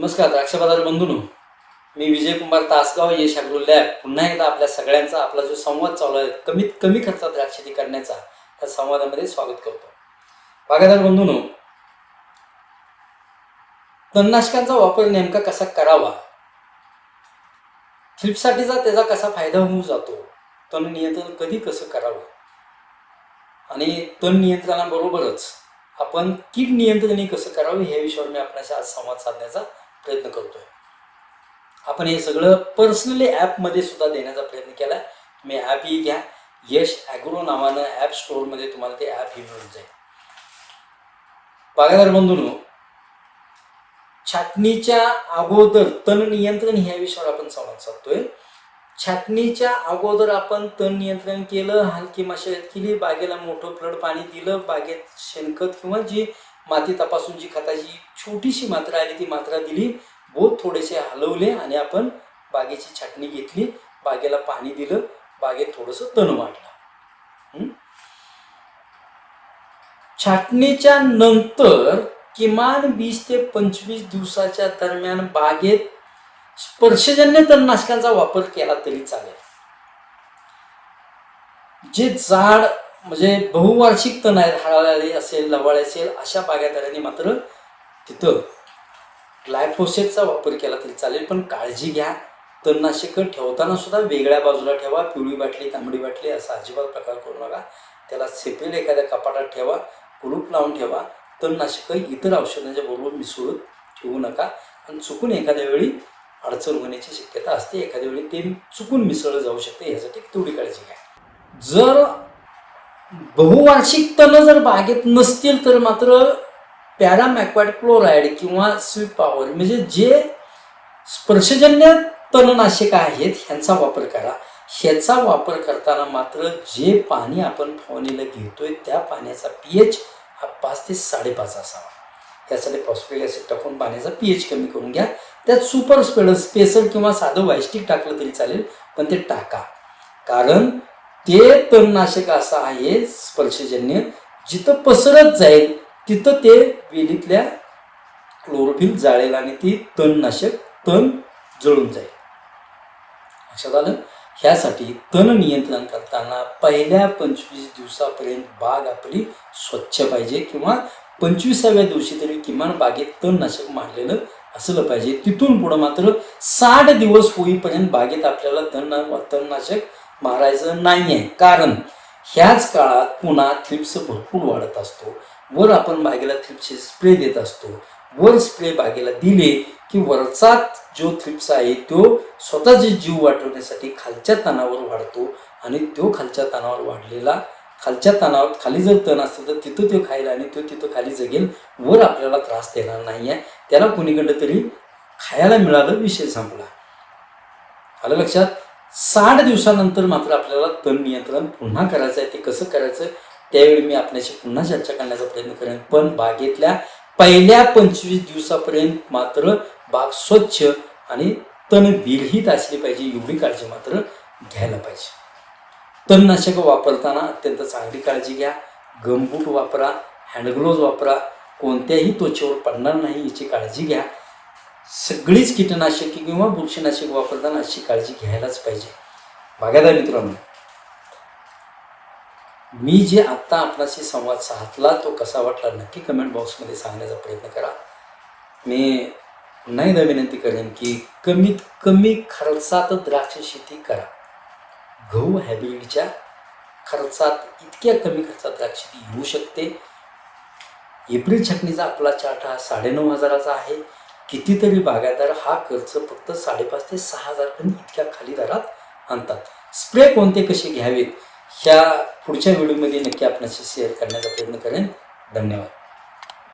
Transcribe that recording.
नमस्कार द्राक्ष बाजार बंधूनो. मी विजय कुमार तासगाव यश अॅग्रो लॅब. पुन्हा एकदा आपल्या सगळ्यांचा आपला जो संवाद चालू आहे कमीत कमी खर्चात द्राक्ष शेती करण्याचा त्या संवादामध्ये स्वागत करतो. बागायदार बंधूनो तणनाशकांचा वापर नेमका कसा करावा? थ्रिपसाठीचा त्याचा कसा फायदा होऊन जातो? तण नियंत्रण कधी कसं करावं? आणि तण नियंत्रणाबरोबरच आपण कीड नियंत्रणही कसं करावं ह्या विषयावर मी आपल्याशी आज संवाद साधण्याचा प्रयत्न करतोय. आपण हे सगळं पर्सनली ॲपमध्ये सुद्धा देण्याचा प्रयत्न केला. तुम्ही ॲपही घ्या. यश ॲग्रो नावानं ॲप स्टोअरमध्ये तुम्हाला ते ॲपही मिळून जाईल. बागायदार बंधून छाटणीच्या अगोदर तण नियंत्रण ह्या विषयावर आपण संवाद साधतोय. छाटणीच्या अगोदर आपण तण नियंत्रण केलं हलकी मशागत केली बागेला मोठं फ्लड पाणी दिलं बागेत शेणखत किंवा जी माती तपासून जी खताची छोटीशी मात्रा आली ती मात्रा दिली. बोध थोडेसे हलवले आणि आपण बागेची छाटणी घेतली. बागेला पाणी दिलं. बागेत थोडंसं तण वाढलं. छाटणीच्या नंतर किमान वीस ते पंचवीस दिवसाच्या दरम्यान बागेत स्पर्शजन्य तणनाशकांचा वापर केला तरी चालेल. जे झाड म्हणजे बहुवार्षिक तण आहेत हळाळी असेल लवाळे असेल अशा बागायतदारांनी मात्र तिथं ग्लायफोसेटचा वापर केला तरी चालेल. पण काळजी घ्या. तणनाशकं ठेवताना सुद्धा वेगळ्या बाजूला ठेवा. पिवळी बाटली तांबडी बाटली असा अजिबात प्रकार करू नका. त्याला सेपेल एखाद्या कपाटात ठेवा. कुलूप लावून ठेवा. तणनाशकं इतर औषधांच्या बरोबर मिसळून ठेवू नका. आणि चुकून एखाद्या वेळी अडचण होण्याची शक्यता असते. एखाद्या वेळी ते चुकून मिसळलं जाऊ शकते. यासाठी तेवढी काळजी घ्या. जर बहुवार्षिक तण जर बागेत नसतील तर मात्र पॅरामॅक्वाड क्लोराईड किंवा स्वीप पॉवर म्हणजे जे स्पर्शजन्य तणनाशक आहेत ह्यांचा वापर करा. ह्याचा वापर करताना मात्र जे पाणी आपण फवारणीला घेतोय त्या पाण्याचा पी एच हा पाच ते साडेपाच असावा. त्यासाठी फॉस्फरिक ॲसिड टाकून पाण्याचा पी एच कमी करून घ्या. त्यात सुपर स्पेडर स्पेसर किंवा साधं वायस्टिक टाकलं तरी चालेल पण ते टाका. कारण ते तणनाशक असं आहे स्पर्शजन्य जिथं पसरत जाईल तिथं ते वेलीतल्या क्लोरोफिल जाळेल आणि ती तणनाशक तण जळून जाईल. लक्षात आलं? ह्यासाठी तण नियंत्रण करताना पहिल्या पंचवीस दिवसापर्यंत बाग आपली स्वच्छ पाहिजे किंवा पंचवीसाव्या दिवशी तरी किमान बागेत तणनाशक मारलेलं असलं पाहिजे. तिथून पुढं मात्र साठ दिवस होईपर्यंत बागेत आपल्याला तण तणनाशक मारायचं नाही आहे कारण ह्याच काळात पुन्हा थ्रिप्स भरपूर वाढत असतो. वर आपण बागेला थ्रिप्सचे स्प्रे देत असतो. वर स्प्रे बागेला दिले की वरचा जो थ्रिप्स आहे तो स्वतःचे जीव वाटवण्यासाठी खालच्या तणावर वाढतो आणि तो खालच्या तणावर वाढलेला खालच्या तणावर खाली जर तण असतं तर तिथं तो खायला आणि तो तिथं खाली जगेल. वर आपल्याला त्रास देणार नाही आहे त्याला कोणीकडं तरी खायला मिळालं विषय संपला. आलं लक्षात? साठ दिवसानंतर मात्र आपल्याला तण नियंत्रण पुन्हा करायचं आहे ते कसं करायचं त्यावेळी मी आपल्याशी पुन्हा चर्चा करण्याचा प्रयत्न करेन. पण बागेतल्या पहिल्या पंचवीस दिवसापर्यंत मात्र बाग स्वच्छ आणि तण विरहित असली पाहिजे एवढी काळजी मात्र घ्यायला पाहिजे. तणनाशक वापरताना अत्यंत चांगली काळजी घ्या. गमबूट वापरा हँडग्लोव्ज वापरा कोणत्याही त्वचेवर पडणार नाही याची काळजी घ्या. सगळीच कीटनाशके किंवा बुरशीनाशक वापरताना अशी काळजी घ्यायलाच पाहिजे. बघायला मित्रांनो. मी जे आत्ता आपणाशी संवाद साधला तो कसा वाटला नक्की कमेंट बॉक्समध्ये सांगण्याचा प्रयत्न करा. मी नाही विनंती करेन की कमीत कमी खर्चात द्राक्ष शेती करा. गहू हॅबिटच्या खर्चात इतक्या कमी खर्चात द्राक्ष शेती येऊ शकते. एप्रिल छटणीचा आपला चार्ट हा साडेनऊ हजाराचा आहे. कितीतरी बागायतदार हा खर्च फक्त साडेपाच ते सहा हजारपर्यंत इतक्या खाली दरात आणतात. स्प्रे कोणते कसे घ्यावेत? ह्या पुढच्या व्हिडिओमध्ये नक्की आपणाशी शेअर करण्याचा प्रयत्न करेन. धन्यवाद.